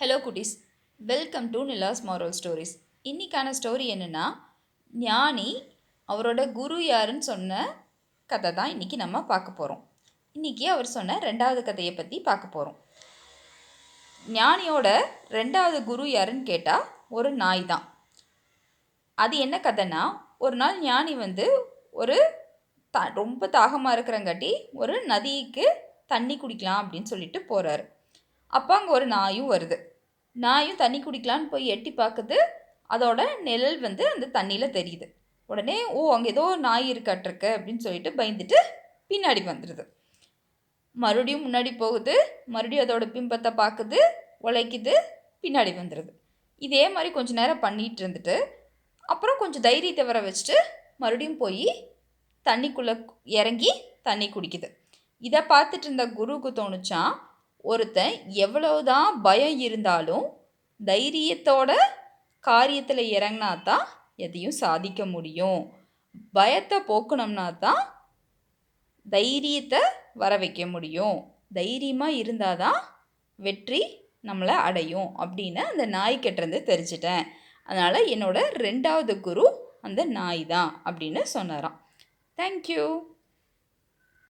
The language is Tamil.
ஹலோ குட்டீஸ். Welcome to Nila's moral stories இன்றைக்கான ஸ்டோரி என்னென்னா ஞானி அவரோட குரு யாருன்னு சொன்ன கதை தான் இன்றைக்கி நம்ம பார்க்க போகிறோம் இன்றைக்கி அவர் சொன்ன ரெண்டாவது கதையை பற்றி பார்க்க போகிறோம் ஞானியோட ரெண்டாவது குரு யாருன்னு கேட்டால் ஒரு நாய் தான். அது என்ன கதைனா ஒரு நாள் ஞானி வந்து ஒரு த ரொம்ப தாகமாக இருக்கிறங்காட்டி ஒரு நதிக்கு தண்ணி குடிக்கலாம் அப்படின்னு சொல்லிட்டு போகிறாரு அப்போ அங்கே ஒரு நாயும் வருது. நாயும் தண்ணி குடிக்கலான்னு போய் எட்டி பார்க்குது அதோட நிழல் வந்து அந்த தண்ணியில் தெரியுது. உடனே ஓ அங்கே ஏதோ நாய் இருக்காட்டிருக்கு அப்படின்னு சொல்லிட்டு பயந்துட்டு பின்னாடி வந்துடுது மறுபடியும் முன்னாடி போகுது. மறுபடியும் அதோட பிம்பத்தை பார்க்குது உழைக்குது. பின்னாடி வந்துடுது இதே மாதிரி கொஞ்ச நேரம் பண்ணிகிட்டு இருந்துட்டு அப்புறம் கொஞ்சம் தைரியத்தை வர வச்சுட்டு மறுபடியும் போய் தண்ணிக்குள்ளே இறங்கி தண்ணி குடிக்குது. இதை பார்த்துட்டு இருந்த குருவுக்கு தோணுச்சான் ஒருத்தன் எவ்வளவுதான் பயம் இருந்தாலும் தைரியத்தோட காரியத்தில் இறங்கினா தான் எதையும் சாதிக்க முடியும். பயத்தை போக்கணும்னா தான் தைரியத்தை வர வைக்க முடியும். தைரியமாக இருந்தால் தான் வெற்றி நம்மளை அடையும் அப்படின்னு அந்த நாய்க்கிட்டேருந்து தெரிஞ்சிட்டேன். அதனால் என்னோட ரெண்டாவது குரு அந்த நாய் தான் அப்படின்னு சொன்னாராம். தேங்க்யூ